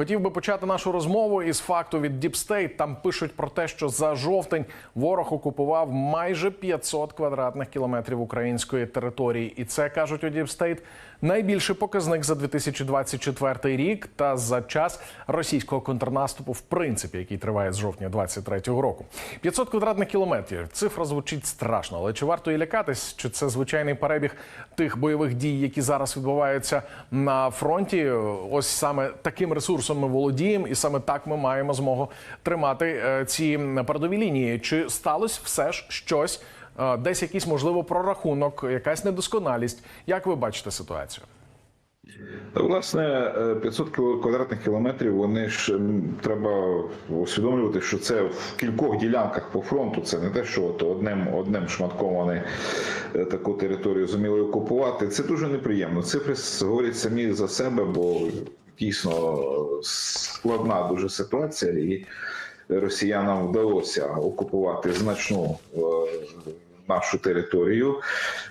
Хотів би почати нашу розмову із факту від State. Там пишуть про те, що за жовтень ворог окупував майже 500 квадратних кілометрів української території, і це кажуть у State найбільший показник за 2024 рік та за час російського контрнаступу, в принципі, який триває з жовтня 23-го року. 500 квадратних кілометрів. Цифра звучить страшно, але чи варто і лякатись? Чи це звичайний перебіг тих бойових дій, які зараз відбуваються на фронті? Ось саме таким ресурсом ми володіємо, і саме так ми маємо змогу тримати е, ці передові лінії. Чи сталося все ж щось? Е, Десь якийсь можливо прорахунок, якась недосконалість. Як ви бачите ситуацію? Власне, е, 500 кіло- квадратних кілометрів. Вони ж треба усвідомлювати, що це в кількох ділянках по фронту. Це не те, що от одним одним шматком вони е, таку територію зуміли окупувати. Це дуже неприємно. Цифри говорять самі за себе, бо дійсно е, складна дуже ситуація, і росіянам вдалося окупувати значну. Нашу територію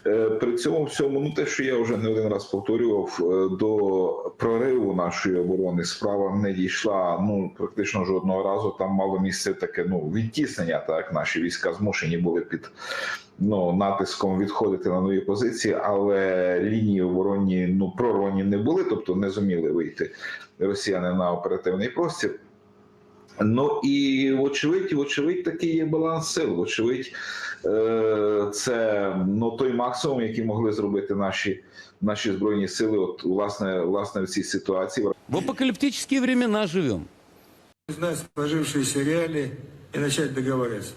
Е, при цьому всьому, ну те, що я вже не один раз повторював, е, до прориву нашої оборони справа не дійшла ну практично жодного разу. Там мало місце таке ну відтіснення. Так наші війська змушені були під ну натиском відходити на нові позиції, але лінії оборонні ну проронні не були, тобто не зуміли вийти росіяни на оперативний простір. Ну і вочевидь, вочевидь, такий є баланс сил. Вочевидь, е, це ну той максимум, який могли зробити наші, наші збройні сили. От власне, власне, в цій ситуації. В апокалиптические времена живем. знать сложившиеся реалии и начать договариваться.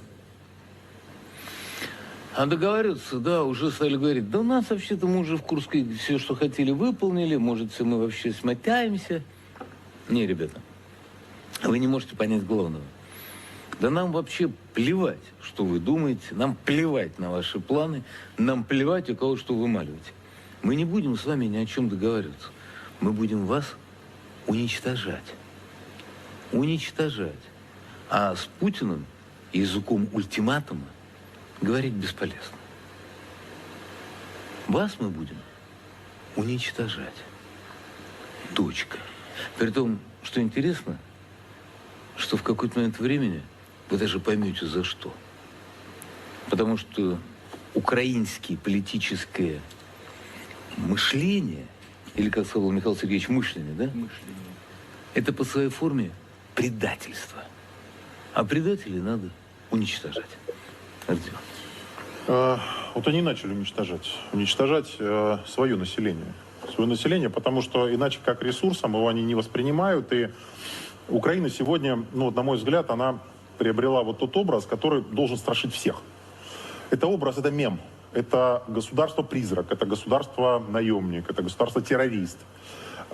А договариваться, да, уже стали говорить, да у нас вообще-то мы уже в Курске все, что хотели, выполнили, может, мы вообще смотаемся. Не, ребята, вы не можете понять главного. Да нам вообще плевать, что вы думаете, нам плевать на ваши планы, нам плевать, у кого что вымаливать. Мы не будем с вами ни о чем договариваться. Мы будем вас уничтожать. Уничтожать. А с Путиным языком ультиматума говорить бесполезно. Вас мы будем уничтожать. Точка. При том, что интересно, что в какой-то момент времени вы даже поймете за что. Потому что украинское политическое мышление, или, как сказал Михаил Сергеевич, мышление, да? Мышление. Это по своей форме предательство. А предателей надо уничтожать. Артем. Э, Вот они начали уничтожать. Уничтожать э, свое население. Свое население, потому что иначе как ресурсом его они не воспринимают. И Украина сегодня, ну, вот, на мой взгляд, она приобрела вот тот образ, который должен страшить всех. Это образ, это мем. Это государство-призрак, это государство-наемник, это государство-террорист.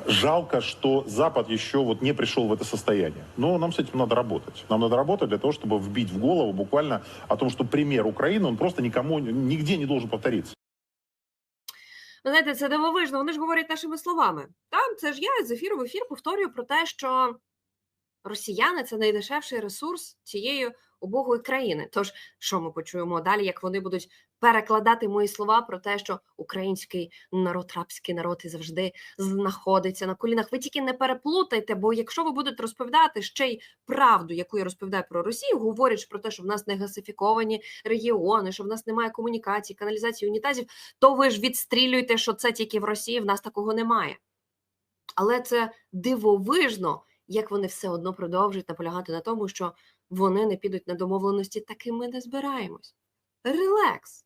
Жалко, что Запад еще вот не пришел в это состояние. Но нам с этим надо работать. Нам надо работать для того, чтобы вбить в голову буквально о том, что пример Украины, он просто никому, нигде не должен повториться. Ви знаєте, це дивовижно. Вони ж говорять нашими словами. Там це ж я з ефіру в ефір повторюю про те, що росіяни це найдешевший ресурс цієї убогої країни. Тож, що ми почуємо далі, як вони будуть перекладати мої слова про те, що український народ, рабський народ і завжди знаходиться на колінах. Ви тільки не переплутайте, бо якщо ви будете розповідати ще й правду, яку я розповідаю про Росію, говорячи про те, що в нас не гасифіковані регіони, що в нас немає комунікації, каналізації, унітазів, то ви ж відстрілюєте, що це тільки в Росії, в нас такого немає. Але це дивовижно, як вони все одно продовжують наполягати на тому, що вони не підуть на домовленості, таким ми не збираємось. Релекс.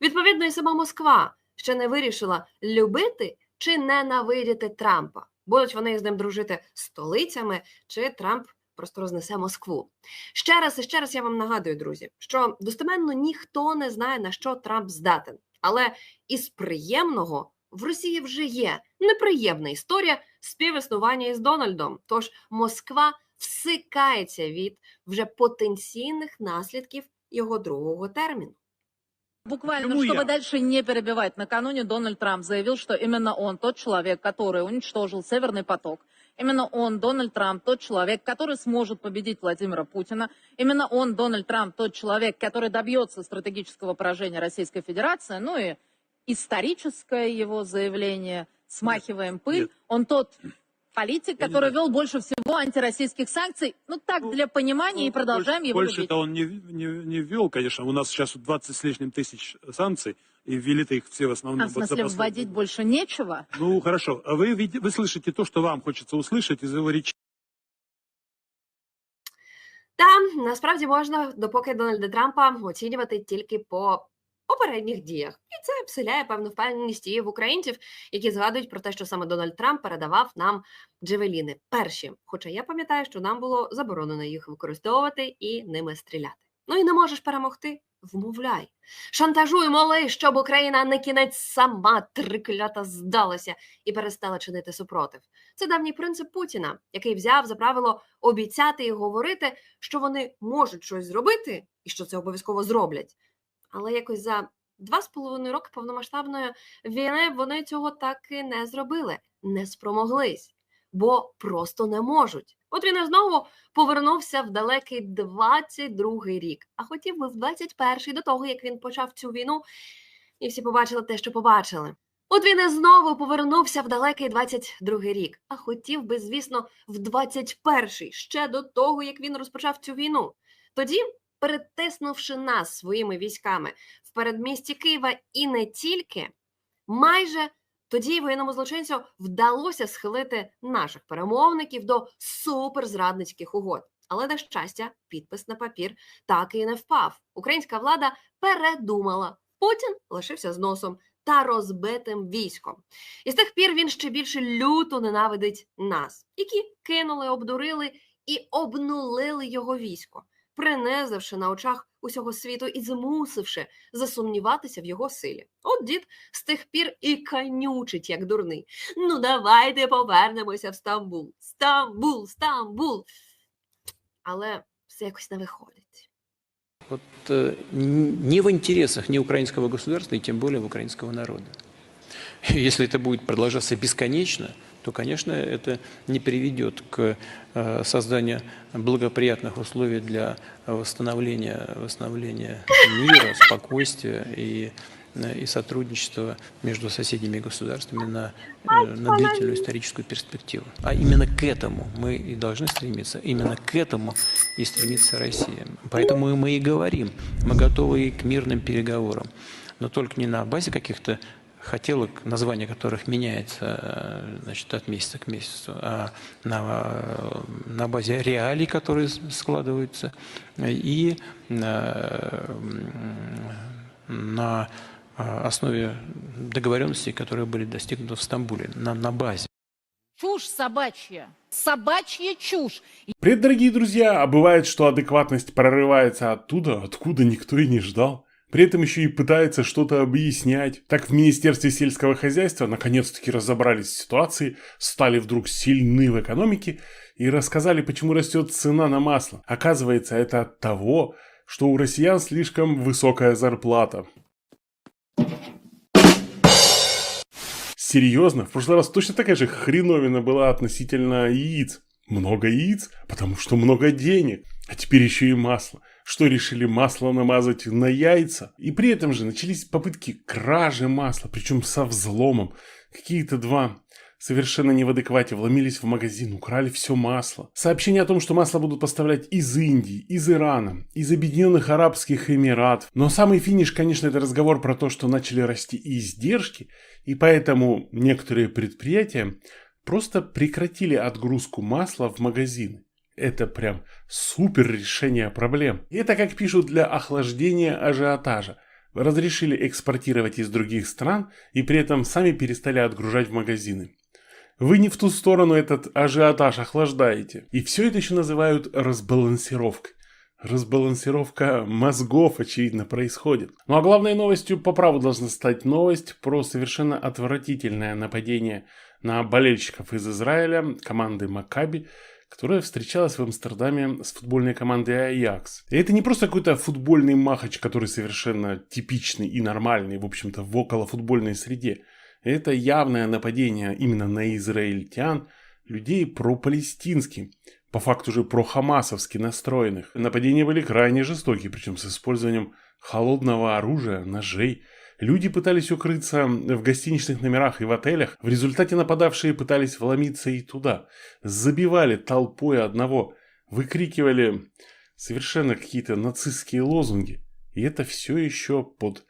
Відповідно, і сама Москва ще не вирішила любити чи ненавидіти Трампа. Будуть вони з ним дружити столицями, чи Трамп просто рознесе Москву. Ще раз і ще раз я вам нагадую, друзі, що достеменно ніхто не знає, на що Трамп здатен. Але із приємного в Росії вже є неприємна історія співіснування із Дональдом. Тож Москва всикається від вже потенційних наслідків його другого терміну. Буквально, Почему чтобы я? дальше не перебивать, накануне Дональд Трамп заявил, что именно он тот человек, который уничтожил Северный поток. Именно он, Дональд Трамп, тот человек, который сможет победить Владимира Путина. Именно он, Дональд Трамп, тот человек, который добьется стратегического поражения Российской Федерации. Ну и историческое его заявление, смахиваем пыль. Нет. Он тот Политик, Я не который знаю. вел больше всего антироссийских санкций. Ну, так, для понимания, и продолжаем его любить. Больше-то он не, не, не ввел, конечно. У нас сейчас 20 с лишним тысяч санкций, и ввели-то их все в основном А в вот за смысле, последние- вводить больше нечего? Ну, хорошо. А вы, види- вы слышите то, что вам хочется услышать из его речи. Та насправді можна, допоки Дональда Трампа оцінювати тільки по попередніх діях, і це вселяє певну впевненість і в українців, які згадують про те, що саме Дональд Трамп передавав нам джевеліни перші. Хоча я пам'ятаю, що нам було заборонено їх використовувати і ними стріляти. Ну і не можеш перемогти. Вмовляй, шантажуй, моли, щоб Україна на кінець сама триклята здалася і перестала чинити супротив. Це давній принцип Путіна, який взяв за правило обіцяти і говорити, що вони можуть щось зробити і що це обов'язково зроблять. Але якось за два з половиною роки повномасштабної війни вони цього так і не зробили, не спромоглись, бо просто не можуть. От він і знову повернувся в далекий 22-й рік, а хотів би в 21-й до того, як він почав цю війну, і всі побачили те, що побачили. От він і знову повернувся в далекий 22-й рік, а хотів би, звісно, в 21-й, ще до того, як він розпочав цю війну. Тоді, перетиснувши нас своїми військами в передмісті Києва і не тільки, майже тоді воєнному злочинцю вдалося схилити наших перемовників до суперзрадницьких угод. Але на щастя, підпис на папір так і не впав. Українська влада передумала. Путін лишився з носом та розбитим військом. І з тих пір він ще більше люто ненавидить нас, які кинули, обдурили і обнулили його військо, принизивши на очах усього світу і змусивши засумніватися в його силі. От дід з тих пір і канючить, як дурний. Ну, давайте повернемося в Стамбул. Стамбул, Стамбул. Але все якось не виходить. Вот, э, н- не в интересах ни украинского государства, и тем более в украинского народа. Если это будет продолжаться бесконечно, то, конечно, это не приведет к э, созданию благоприятных условий для восстановления, восстановления мира, спокойствия и, э, и сотрудничества между соседними государствами на, э, на длительную историческую перспективу. А именно к этому мы и должны стремиться, именно к этому и стремится Россия. Поэтому мы и говорим, мы готовы и к мирным переговорам, но только не на базе каких-то хотелок, название которых меняется э, значит, от месяца к месяцу, а на, э, на базе реалий, которые складываются, и на, м, на э, основе договоренностей, которые были достигнуты в Стамбуле, на, на базе. Чушь собачья. Собачья чушь. Привет, дорогие друзья! А бывает, что адекватность прорывается оттуда, откуда никто и не ждал. При этом еще и пытается что-то объяснять. Так в Министерстве сельского хозяйства наконец-таки разобрались в ситуации, стали вдруг сильны в экономике и рассказали, почему растет цена на масло. Оказывается, это от того, что у россиян слишком высокая зарплата. Серьезно? В прошлый раз точно такая же хреновина была относительно яиц. Много яиц, потому что много денег. А теперь еще и масло. Что решили масло намазать на яйца? И при этом же начались попытки кражи масла, причем со взломом. Какие-то два совершенно не в адеквате вломились в магазин, украли все масло. Сообщение о том, что масло будут поставлять из Индии, из Ирана, из Объединенных Арабских Эмиратов. Но самый финиш, конечно, это разговор про то, что начали расти и издержки, и поэтому некоторые предприятия просто прекратили отгрузку масла в магазины. Это прям супер решение проблем. Это, как пишут, для охлаждения ажиотажа. Разрешили экспортировать из других стран и при этом сами перестали отгружать в магазины. Вы не в ту сторону этот ажиотаж охлаждаете. И все это еще называют разбалансировкой. Разбалансировка мозгов, очевидно, происходит. Ну а главной новостью по праву должна стать новость про совершенно отвратительное нападение на болельщиков из Израиля, команды Макаби, которая встречалась в Амстердаме с футбольной командой Аякс. И это не просто какой-то футбольный махач, который совершенно типичный и нормальный, в общем-то, в околофутбольной среде. Это явное нападение именно на израильтян, людей про-палестинских, по факту же про-хамасовски настроенных. Нападения были крайне жестокие, причем с использованием холодного оружия, ножей. Люди пытались укрыться в гостиничных номерах и в отелях. В результате нападавшие пытались вломиться и туда. Забивали толпой одного. Выкрикивали совершенно какие-то нацистские лозунги. И это все еще под,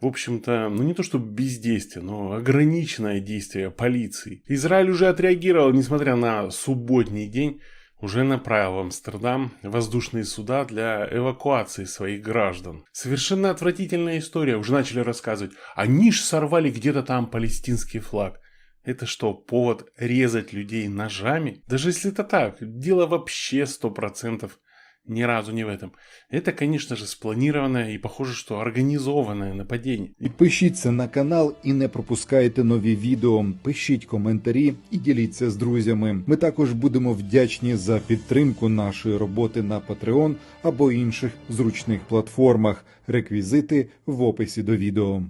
в общем-то, ну не то что бездействие, но ограниченное действие полиции. Израиль уже отреагировал, несмотря на субботний день, уже направил в Амстердам воздушные суда для эвакуации своих граждан. Совершенно отвратительная история, уже начали рассказывать. Они ж сорвали где-то там палестинский флаг. Это что, повод резать людей ножами? Даже если это так, дело вообще сто процентов ни разу не в этом. Это, конечно же, спланированное и, похоже, что организованное нападение. Підпишіться на канал і не пропускайте нові відео. Пишіть коментарі і діліться з друзями. Ми також будемо вдячні за підтримку нашої роботи на Patreon або інших зручних платформах. Реквізити в описі до відео.